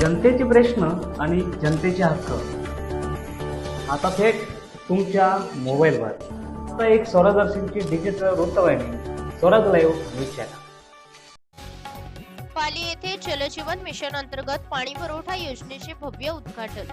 जनतेचे प्रश्न आणि जनतेचे हक्क. आता थेट तुमच्या मोबाईलवर. आता एक स्वराज स्वरादर्शनची डिजिटल वृत्तवाहिनी Swaraj live news channel Pali येथे जलजीवन मिशन अंतर्गत पाणी पुरवठा योजनेचे भव्य उद्घाटन.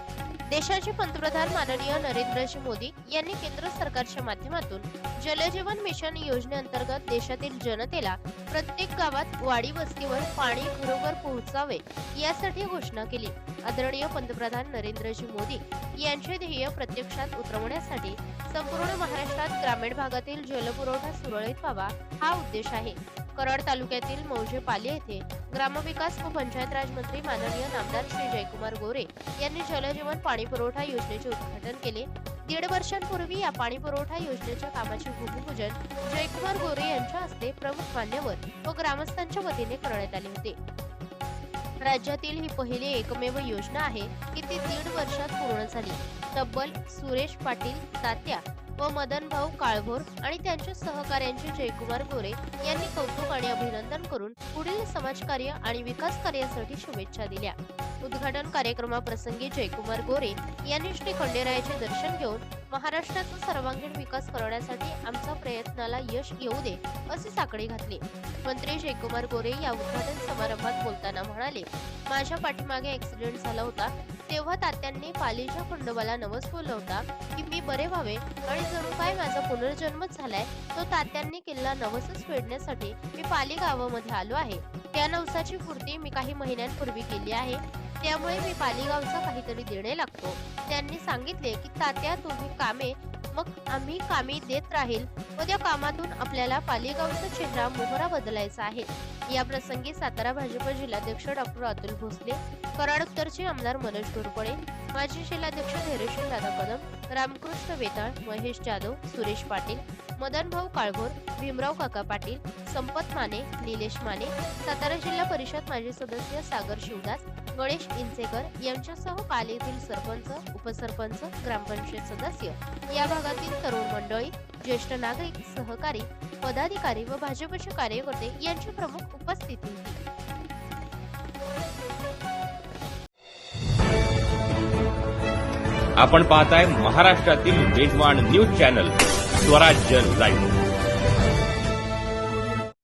देशाचे पंतप्रधान माननीय नरेंद्रजी मोदी यांनी केंद्र सरकारच्या माध्यमातून जलजीवन मिशन योजनेअंतर्गत देशातील जनतेला प्रत्येक गावात वाडी वस्तीवर पाणी घरोघर पोहोचावे यासाठी घोषणा केली. आदरणीय पंतप्रधान नरेंद्रजी मोदी यांचे ध्येय प्रत्यक्षात उतरवण्यासाठी संपूर्ण महाराष्ट्रात ग्रामीण भागातील जलपुरवठा सुरळीत व्हावा हा उद्देश आहे. कराड तालुक्यातील मौजे पाली येथे ग्रामविकास व पंचायत राज मंत्री माननीय नामदार श्री जयकुमार गोरे यांनी जलजीवन पाणी पुरवठा योजनेचे उद्घाटन केले. दीड वर्षांपूर्वी या पाणी पुरवठा योजनेच्या कामाचे भूमिपूजन जयकुमार गोरे यांच्या हस्ते प्रमुख मान्यवर व ग्रामस्थांच्या वतीने करण्यात आले होते. राज्यातील ही पहिली एकमेव योजना आहे की ती दीड वर्षात पूर्ण झाली. तब्बल सुरेश पाटील तात्या व मदन भाऊ काळभोर आणि त्यांच्या सहकार्यांचे जयकुमार गोरे यांनी कौतुक आणि अभिनंदन करून पुढील समाजकार्य आणि विकास कार्यासाठी शुभेच्छा दिल्या. उद्घाटन कार्यक्रमाप्रसंगी जयकुमार गोरे यांनी श्री खंडेरायाचे दर्शन घेऊन महाराष्ट्राचा सर्वांगीण विकास करण्यासाठी आमचा प्रयत्नाला यश येऊ दे असे साकडे घातले. मंत्री जयकुमार गोरे या उद्घाटन समारंभात बोलताना म्हणाले माझ्या पाठीमागे ऍक्सिडेंट झाला होता. तेव्हा तात्यांनी पालीच्या खंडोबाला नवस बोलला होता की मी बरे व्हावे आणि जणू काय माझा पुनर्जन्मच झालाय तो तात्यांनी किल्ला नवसच फेडण्यासाठी मी पाली गावामध्ये आलो आहे. त्या नवसाची पूर्ती मी काही महिन्यांपूर्वी केली आहे. त्यामुळे मी पालीगावचा काहीतरी देणे लागतो. त्यांनी सांगितले की तात्या तुम्ही कामे मग आम्ही कामे देत राहील. व त्या कामातून आपल्याला पालीगावचा चेहरा मोहरा बदलायचा आहे. या प्रसंगी सातारा भाजप जिल्हाध्यक्ष डॉक्टर अतुल भोसले कराड उत्तरचे आमदार मनोज घोरपडे माजी जिल्हाध्यक्ष धैर्यशील दादा कदम रामकृष्ण वेताळ महेश जाधव सुरेश पाटील मदन भाऊ काळभोर भीमराव काका पाटील संपत माने निलेश माने सातारा जिल्हा परिषद माजी सदस्य सागर शिवदास गणेश इंचेकर यांच्यासह पालीतील सरपंच उपसरपंच ग्रामपंचायत सदस्य या भागातील तरुण मंडळी ज्येष्ठ नागरिक सहकारी पदाधिकारी व भाजपचे कार्यकर्ते यांची प्रमुख उपस्थिती होती. आपण पाहताय महाराष्ट्रातील वेगवान न्यूज चॅनल. स्वराज्य लाईव्ह